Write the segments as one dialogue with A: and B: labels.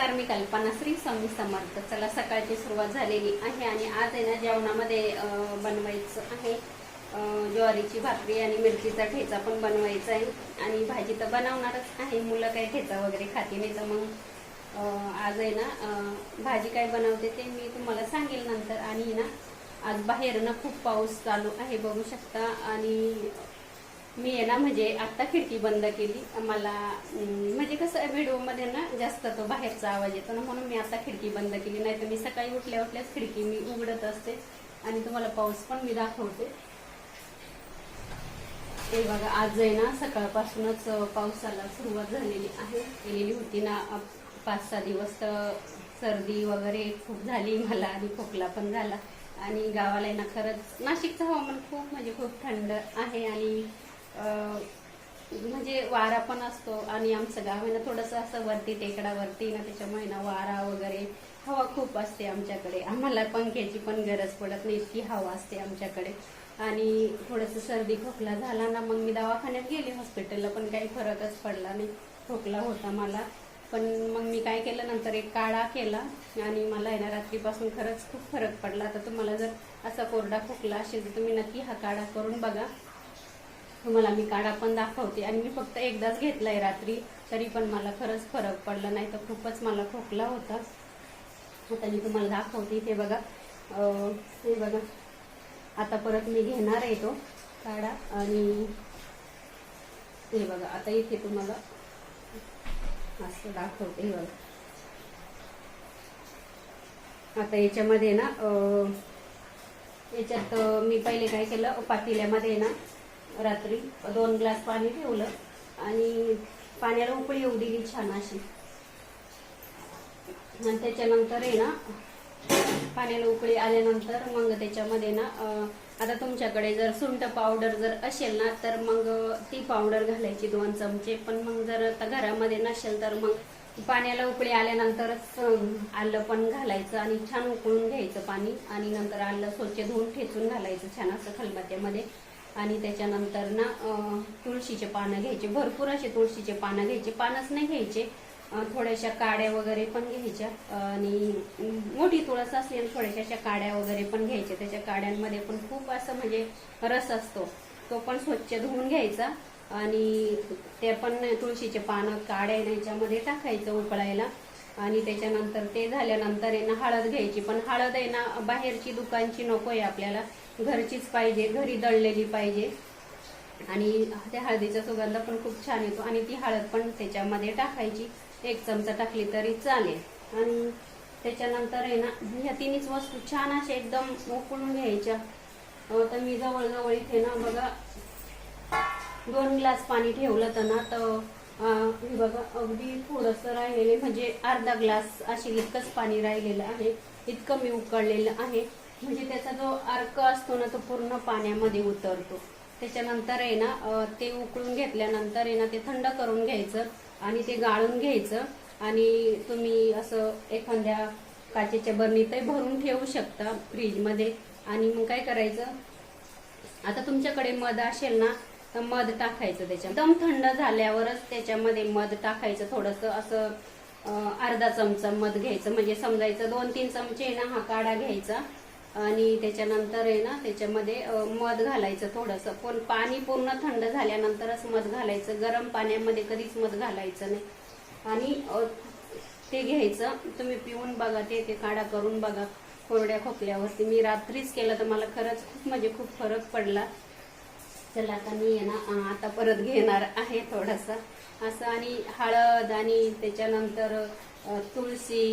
A: नमस्कार मी कल्पना श्री स्वामी समर्थ. चला सकाळची सुरुवात झालेली आहे आणि आज आहे ना जेवणामध्ये बनवायचं आहे. ज्वारीची भाकरी आणि मिरचीचा ठेचा पण बनवायचा आहे. आणि भाजी तर बनवणारच आहे. मुलं काही ठेचा वगैरे खाते नाही तर मग आज आहे ना भाजी काय बनवते ते मी तुम्हाला सांगेल नंतर. आणि ना आज बाहेर ना खूप पाऊस चालू आहे बघू शकता. आणि मी आहे ना म्हणजे आत्ता खिडकी बंद केली. मला म्हणजे कसं व्हिडिओमध्ये ना जास्त तो बाहेरचा आवाज येतो ना म्हणून मी आता खिडकी बंद केली. नाही तर मी सकाळी उठल्या उठल्याच खिडकी मी उघडत असते आणि तुम्हाला पाऊस पण मी दाखवते. ते बघा आज आहे ना सकाळपासूनच पावसाला सुरुवात झालेली आहे. गेलेली होती ना पाच सहा दिवस तर सर्दी वगैरे खूप झाली मला आणि खोकला पण झाला. आणि गावाला आहे ना खरंच नाशिकचं हवामान खूप म्हणजे खूप थंड आहे आणि म्हणजे वारा पण असतो आणि आमचं गाव आहे ना थोडंसं असं वरती टेकडावरती ना त्याच्यामुळे ना वारा वगैरे हवा खूप असते आमच्याकडे. आम्हाला पंख्याची पण गरज पडत नाही इतकी हवा असते आमच्याकडे. आणि थोडंसं सर्दी खोकला झाला ना मग मी दवाखान्यात गेले हॉस्पिटलला पण काही फरकच पडला नाही खोकला होता मला. पण मग मी काय केलं नंतर एक काळा केला आणि मला आहे ना रात्रीपासून खरंच खूप फरक पडला. तर तुम्हाला जर असा कोरडा खोकला असेल तर तुम्ही नक्की हा काढा करून बघा. तुम्हाला मी काढा पण दाखवते. आणि मी फक्त एकदाच घेतलाय रात्री तरी पण मला खरंच फरक पडला नाही तर खूपच मला खोकला होता. आता मी तुम्हाला दाखवते. इथे बघा हे बघा. आता परत मी घेणार आहे तो काढा आणि हे बघा आता इथे तुम्हाला असं दाखवते हे बघा. आता याच्यामध्ये ना याच्यात मी पहिले काय केलं पातेल्यामध्ये ना रात्री दोन ग्लास पाणी ठेवलं आणि पाण्याला उकळी येऊ दिली छान अशी. आणि त्याच्यानंतर आहे ना पाण्याला उकळी आल्यानंतर मग त्याच्यामध्ये ना आता तुमच्याकडे जर सुंठ पावडर जर असेल ना तर मग ती पावडर घालायची दोन चमचे. पण मग जर आता घरामध्ये नसेल तर मग पाण्याला उकळी आल्यानंतरच आलं पण घालायचं आणि छान उकळून घ्यायचं पाणी. आणि नंतर आलं स्वच्छ धुवून ठेचून घालायचं छान असं खलबत्त्यामध्ये. आणि त्याच्यानंतर ना तुळशीचे पानं घ्यायचे. भरपूर असे तुळशीचे पानं घ्यायचे. पानच नाही घ्यायचे. थोड्याशा काड्या वगैरे पण घ्यायच्या. आणि मोठी तुळस असली आणि थोड्याशा अशा काड्या वगैरे पण घ्यायच्या. त्याच्या काड्यांमध्ये पण खूप असं म्हणजे रस असतो. तो पण स्वच्छ धुवून घ्यायचा. आणि ते पण तुळशीचे पानं काड्या याच्यामध्ये टाकायचं उकळायला. आणि त्याच्यानंतर ते झाल्यानंतर आहे ना हळद घ्यायची. पण हळद आहे ना बाहेरची दुकानची नको आहे आपल्याला. घरचीच पाहिजे घरी दळलेली पाहिजे. आणि त्या हळदीचा सुगंध पण खूप छान येतो. आणि ती हळद पण त्याच्यामध्ये टाकायची. एक चमचा टाकली तरी चालेल. आणि त्याच्यानंतर आहे ना ह्या तिन्हीच वस्तू छान अशा एकदम उकळून घ्यायच्या. तर मी जवळजवळ इथे ना बघा दोन ग्लास पाणी ठेवलं तर ना तर बघा अगदी थोडंसं राहिलेले म्हणजे अर्धा ग्लास असे इतकंच पाणी राहिलेलं आहे. इतकं मी उकळलेलं आहे. म्हणजे त्याचा जो अर्क असतो ना तो पूर्ण पाण्यामध्ये उतरतो. त्याच्यानंतर आहे ना ते उकळून घेतल्यानंतर आहे ना ते थंड करून घ्यायचं आणि ते गाळून घ्यायचं. आणि तुम्ही असं एखाद्या काचेच्या बरणीतही भरून ठेवू शकता फ्रीजमध्ये. आणि मग काय करायचं? आता तुमच्याकडे मध असेल ना तर मध टाकायचं त्याच्या एकदम थंड झाल्यावरच त्याच्यामध्ये मध टाकायचं थोडंसं असं अर्धा चमचा मध घ्यायचं. म्हणजे समजायचं दोन तीन चमचे आहे ना हा काढा घ्यायचा. आणि त्याच्यानंतर आहे ना त्याच्यामध्ये मध घालायचं थोडंसं. पण पाणी पूर्ण थंड झाल्यानंतरच मध घालायचं. गरम पाण्यामध्ये कधीच मध घालायचं नाही. आणि ते घ्यायचं. तुम्ही पिऊन बघा ते ते काढा करून बघा. कोरड्या खोकल्यावरती. मी रात्रीच केलं तर मला खरंच खूप म्हणजे खूप फरक पडला. चला आता मी आहे ना आता परत घेणार आहे थोडासा. असं आणि हळद आणि त्याच्यानंतर तुळशी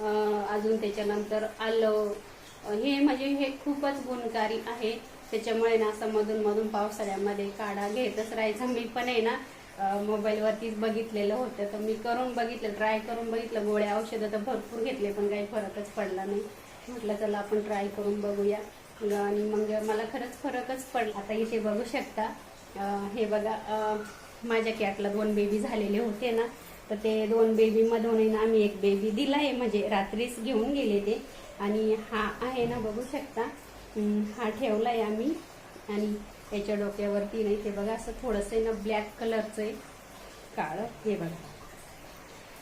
A: अजून त्याच्यानंतर आलं. हे म्हणजे हे खूपच गुणकारी आहे. त्याच्यामुळे ना असं मधून मधून पावसाळ्यामध्ये काढा घेतच राहायचा. मी पण आहे ना मोबाईलवरतीच बघितलेलं होतं. तर मी करून बघितलं ट्राय करून बघितलं. गोळ्या औषधं तर भरपूर घेतले पण काही फरकच पडला नाही. म्हटलं चला आपण ट्राय करून बघूया. आणि मग मला खरंच फरकच पडला. आता इथे बघू शकता हे बघा माझ्या कॅटला दोन बेबी झालेले होते ना तर ते दोन बेबीमधून आहे ना आम्ही एक बेबी दिलाय म्हणजे रात्रीच घेऊन गेले ते. आणि हा आहे ना बघू शकता हा हा ठेवलाय आम्ही. आणि याच्या डोक्यावरती नाही ते बघा असं थोडंसं आहे ना ब्लॅक कलरचं आहे. काळं हे बघा.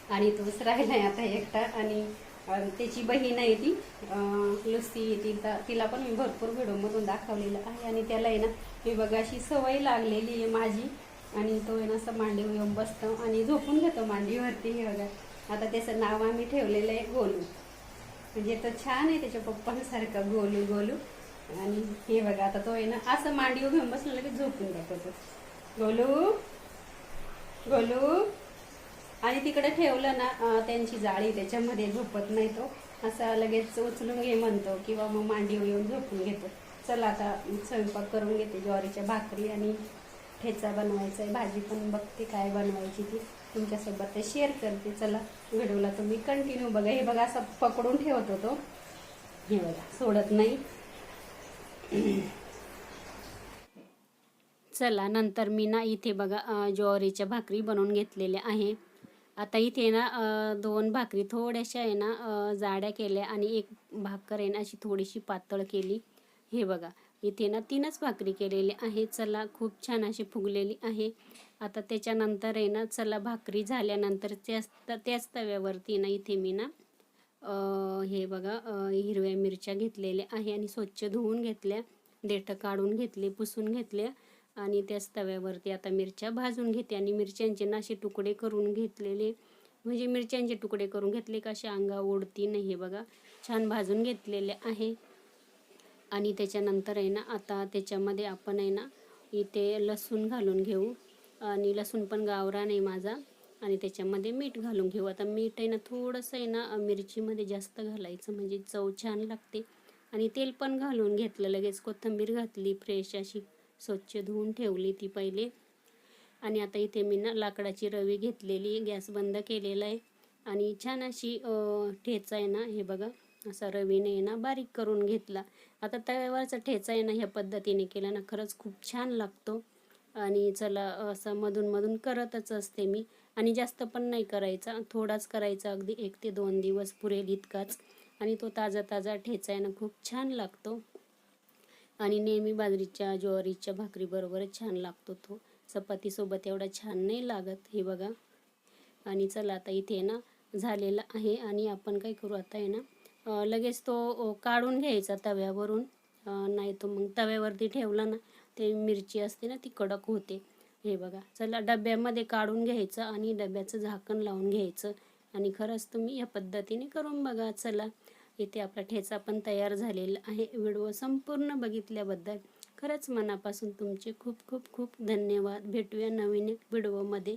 A: आणि तोच राहिलाय आता एकटा. आणि त्याची बहीण आहे ती लुस्ती लुसी तिला तिला पण मी भरपूर व्हिडिओमधून दाखवलेलं आहे. आणि त्याला आहे ना मी बघा अशी सवय लागलेली आहे माझी. आणि तो आहे ना असं मांडीवर येऊन बसतो आणि झोपून घेतो मांडीवरती हे बघा. आता त्याचं नाव आम्ही ठेवलेलं आहे गोलू. म्हणजे तो छान आहे त्याच्या पप्पांसारखा गोलू गोलू. आणि हे बघा आता तो आहे ना असं मांडीवर घेऊन बसलं की झोपून जातो तो. गोलू? गोलू? आणि तिकडे ठेवलं ना त्यांची जाळी त्याच्यामध्ये झोपत नाही तो. असा लगेच उचलून घे म्हणतो किंवा मग मांडीवर येऊन झोपून घेतो. चला आता स्वयंपाक करून घेते ज्वारीच्या भाकरी आणि ठेचा बनवायचा आहे भाजी पण बघते काय बनवायची ती. तुमच्यासोबत ते शेअर करते. चला व्हिडिओला तुम्ही कंटिन्यू बघा. हे बघा असं पकडून ठेवत होतो हे बघा सोडत नाही. चला नंतर मी ना इथे बघा ज्वारीच्या भाकरी बनवून घेतलेल्या आहे. आता इथे ना दोन भाकरी थोड्याशा आहे ना जाड्या केल्या आणि एक भाकर आहे ना अशी थोडीशी पातळ केली. हे बघा इथे ना तीनच भाकरी केलेली आहे. चला खूप छान अशी फुगलेली आहे. आता त्याच्यानंतर आहे ना चला भाकरी झाल्यानंतर त्याच त्याच तव्यावरती ना इथे मी ना हे बघा हिरव्या मिरच्या घेतलेल्या आहे आणि स्वच्छ धुवून घेतल्या देठं काढून घेतले पुसून घेतल्या. आणि त्याच तव्यावरती आता मिरच्या भाजून घेते आणि मिरच्यांचे ना असे तुकडे करून घेतलेले. म्हणजे मिरच्यांचे तुकडे करून घेतले का असे अंगा ओढती नाही हे बघा. छान भाजून घेतलेले आहे. आणि त्याच्यानंतर आहे ना आता त्याच्यामध्ये आपण आहे ना इथे लसूण घालून घेऊ. आणि लसूण पण गावरा नाही माझा. आणि त्याच्यामध्ये मीठ घालून घेऊ. आता मीठ आहे ना थोडंसं आहे ना मिरचीमध्ये जास्त घालायचं. म्हणजे चव छान लागते. आणि तेल पण घालून घेतलं लगेच. कोथिंबीर घातली फ्रेश अशी. स्वच्छ धुवून ठेवली ती पहिले. आणि आता इथे मी ना लाकडाची रवी घेतलेली गॅस बंद केलेला आहे. आणि छान अशी ठेचा आहे ना हे बघा असा रवीने आहे ना बारीक करून घेतला. आता तव्यावरचा ठेचा आहे ना ह्या पद्धतीने केला ना खरंच खूप छान लागतो. आणि चला असं मधून मधून करतच असते मी. आणि जास्त पण नाही करायचा थोडाच करायचा अगदी एक ते दोन दिवस पुरेल इतकाच. आणि तो ताजा ताजा ठेचा आहे ना खूप छान लागतो. आणि नेहमी बाजरीच्या ज्वारीच्या भाकरीबरोबरच छान लागतो तो. चपातीसोबत एवढा छान नाही लागत हे बघा. आणि चला आता इथे ना झालेला आहे आणि आपण काय करू आता आहे ना लगेच तो काढून घ्यायचा तव्यावरून. नाही तो मग तव्यावरती ठेवला ना ते मिरची असते ना ती कडक होते. हे बघा चला डब्यामध्ये काढून घ्यायचं आणि डब्याचं झाकण लावून घ्यायचं. आणि खरंच तुम्ही या पद्धतीने करून बघा चला. इथे आपला ठेचा पण तयार झालेला आहे. व्हिडिओ संपूर्ण बघितल्याबद्दल खरंच मनापासून तुमचे खूप खूप खूप धन्यवाद. भेटूया नवीन एक व्हिडिओमध्ये.